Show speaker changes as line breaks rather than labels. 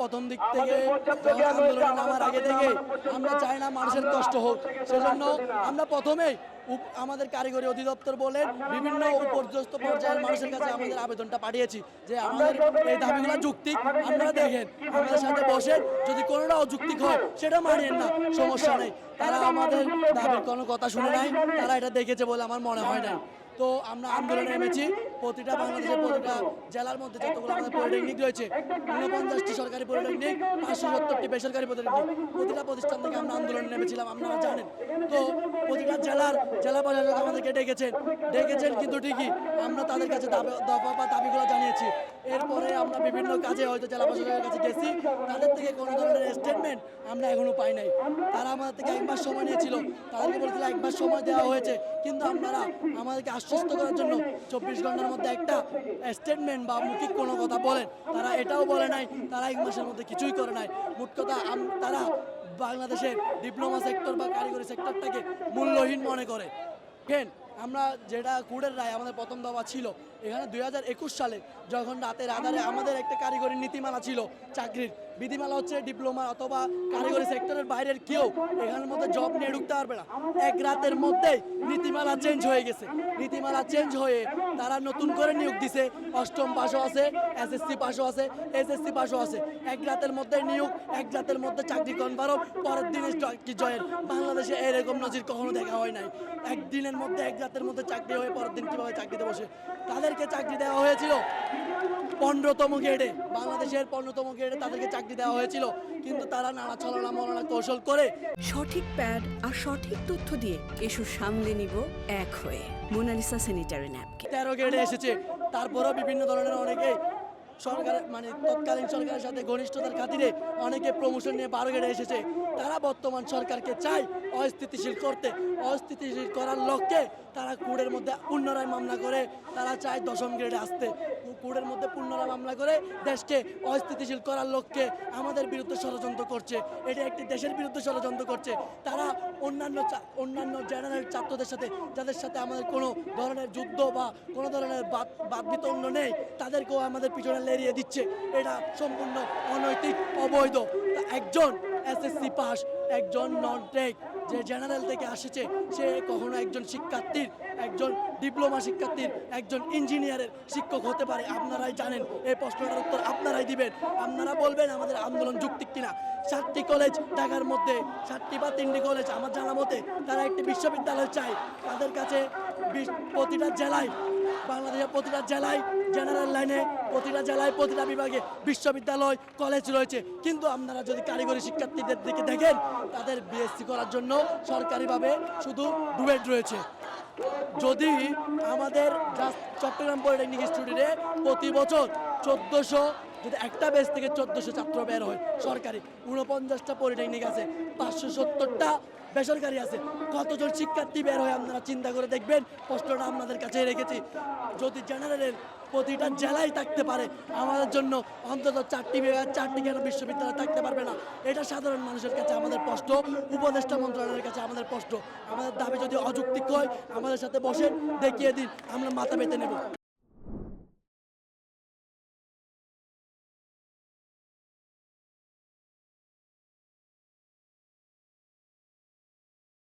প্রথম দিক থেকে আন্দোলনে নামার আগে থেকে আমরা চাই না মানুষের কষ্ট হোক। সেজন্য আমরা প্রথমেই আমাদের কারিগরি অধিদপ্তর বলেন বিভিন্ন উপর্যস্ত পর্যায়ের মানুষের কাছে আমাদের আবেদনটা পাঠিয়েছি যে আমাদের এই দাবিগুলো যুক্তিক আপনারা দেখেন আমাদের সাথে বসে যদি কোনোটা অযুক্তিক হয় সেটা মানিয়েন না সমস্যা নেই। তারা আমাদের দাবির কোনো কথা শুনে নাই তারা এটা দেখেছে বলে আমার মনে হয় নাই তো আমরা আন্দোলনে নেমেছি প্রতিটা বাংলাদেশের প্রতিটা জেলার মধ্যে যতগুলো আমাদের পলিটেকনিক রয়েছে ঊনপঞ্চাশটি সরকারি পলিটেকনিক পাঁচশো সত্তরটি বেসরকারি পলিটেকনিক প্রতিটা প্রতিষ্ঠান থেকে আমরা আন্দোলনে নেমেছিলাম আপনারা জানেন। তো প্রতিটা জেলার জেলা প্রশাসক আমাদেরকে ডেকেছেন ডেকেছেন কিন্তু ঠিকই। আমরা তাদের কাছে দফা বা দাবিগুলো জানিয়েছি। এরপরে আমরা বিভিন্ন কাজে হয়তো জেলা প্রশাসকের কাছে গেছি। তাদের থেকে কোনো ধরনের স্টেটমেন্ট আমরা এখনও পাই নাই। তারা আমাদের থেকে এক মাস সময় নিয়েছিল। তাদেরকে বলেছিল এক মাস সময় দেওয়া হয়েছে। কিন্তু আপনারা আমাদেরকে আশ্বস্ত করার জন্য চব্বিশ ঘণ্টার মধ্যে একটা স্টেটমেন্ট বা মৌখিক কোনো কথা বলেন। তারা এটাও বলে নাই। তারা এক মাসের মধ্যে কিছুই করে নাই। মোট কথা তারা বাংলাদেশের ডিপ্লোমা সেক্টর বা কারিগরি সেক্টরটাকে মূল্যহীন মনে করে। ফেন আমরা যেটা কুড়ের রায়, আমাদের প্রথম দফা ছিল, এখানে দু হাজার একুশ সালে যখন রাতের আধারে আমাদের একটা কারিগরি নীতিমালা ছিল চাকরির বিধিমালা হচ্ছে ডিপ্লোমা অথবা কারিগরি সেক্টরের বাইরের কেউ এখানের মধ্যে জব নিয়ে ঢুকতে পারবে না। এক রাতের মধ্যেই নীতিমালা চেঞ্জ হয়ে গেছে। নীতিমালা চেঞ্জ হয়ে তারা নতুন করে নিয়োগ দিছে। অষ্টম পাশও আছে এসএসসি পাশও আছে এসএসসি পাশও আছে। এক রাতের মধ্যে নিয়োগ, এক রাতের মধ্যে চাকরি কনফার্ম পরের দিনে চাকরি জয়ের বাংলাদেশে এরকম নজির কখনো দেখা হয় নাই। একদিনের মধ্যে, এক রাতের মধ্যে চাকরি হয়ে পরের দিন কীভাবে চাকরিতে বসে? তাদেরকে চাকরি দেওয়া হয়েছিল। পনেরোতম গ্রেডে বাংলাদেশের পনেরোতম গ্রেডে তাদেরকে চাকরি দেওয়া হয়েছিল কিন্তু তারা নানা ছলনা মলনা কৌশল করে
সঠিক প্যাড আর সঠিক তথ্য দিয়ে এসব সামলে নিব এক হয়ে মোনালিসা স্যানিটারি ন্যাপকিন।
তেরো গ্রেডে এসেছে। তারপরেও বিভিন্ন ধরনের অনেকে সরকার মানে তৎকালীন সরকারের সাথে ঘনিষ্ঠতার খাতিরে অনেকে প্রমোশন নিয়ে বারো গ্রেডে এসেছে। তারা বর্তমান সরকারকে চায় অস্থিতিশীল করতে। অস্থিতিশীল করার লক্ষ্যে তারা কুড়ের মধ্যে পুনরায় মামলা করে। তারা চায় দশম গ্রেডে আসতে। কু- কুড়ের মধ্যে পুনরায় মামলা করে দেশকে অস্থিতিশীল করার লক্ষ্যে আমাদের বিরুদ্ধে ষড়যন্ত্র করছে। এটা একটি দেশের বিরুদ্ধে ষড়যন্ত্র করছে। তারা অন্যান্য অন্যান্য জেনারেল ছাত্রদের সাথে, যাদের সাথে আমাদের কোনো ধরনের যুদ্ধ বা কোনো ধরনের বাদ বাদ বিতণ্ড নেই, তাদেরকেও আমাদের পিছনে লেরিয়ে দিচ্ছে। এটা সম্পূর্ণ অনৈতিক, অবৈধ। একজন এসএসসি পাস একজন নন টেক যে জেনারেল থেকে আসছে, সে কখনো একজন শিক্ষার্থীর, একজন ডিপ্লোমা শিক্ষার্থীর, একজন ইঞ্জিনিয়ারের শিক্ষক হতে পারে। আপনারাই জানেন, এই প্রশ্নটার উত্তর আপনারাই দিবেন। আপনারা বলবেন আমাদের আন্দোলন যুক্তিক কিনা। চারটি কলেজ ঢাকার মধ্যে, চারটি বা তিনটি কলেজ আমার জানা মতে, তারা একটি বিশ্ববিদ্যালয় চায়। তাদের কাছে প্রতিটা জেলায় বাংলাদেশের প্রতিটা জেলায়, জেনারেল লাইনে, প্রতিটা জেলায়, প্রতিটা বিভাগে বিশ্ববিদ্যালয়, কলেজ রয়েছে। কিন্তু আপনারা যদি কারিগরি শিক্ষার্থীদের দিকে দেখেন, তাদের বিএসসি করার জন্য সরকারিভাবে শুধু ডুবেট রয়েছে। যদি আমাদের চট্টগ্রাম পলিটেকনিক ইনস্টিটিউটে প্রতি বছর চোদ্দোশো, যদি একটা বেস থেকে চোদ্দোশো ছাত্র বের হয়, সরকারি। উনপঞ্চাশটা পলিটেকনিক আছে, পাঁচশো সত্তরটা বেসরকারি আছে। কতজন শিক্ষার্থী বের হয় আপনারা চিন্তা করে দেখবেন? প্রশ্নটা আপনাদের কাছে রেখেছি। যদি জেনারেলের প্রতিটা জেলায় থাকতে পারে, আমাদের জন্য অন্তত চারটি বিভাগ, চারটি কেন বিশ্ববিদ্যালয় থাকতে পারবে না? এটা সাধারণ মানুষের কাছে আমাদের প্রশ্ন, উপদেষ্টা মন্ত্রণালয়ের কাছে আমাদের প্রশ্ন। আমাদের দাবি যদি অযৌক্তিক হয়, আমাদের সাথে বসেন, দেখিয়ে দিন, আমরা মাথা পেতে নেব।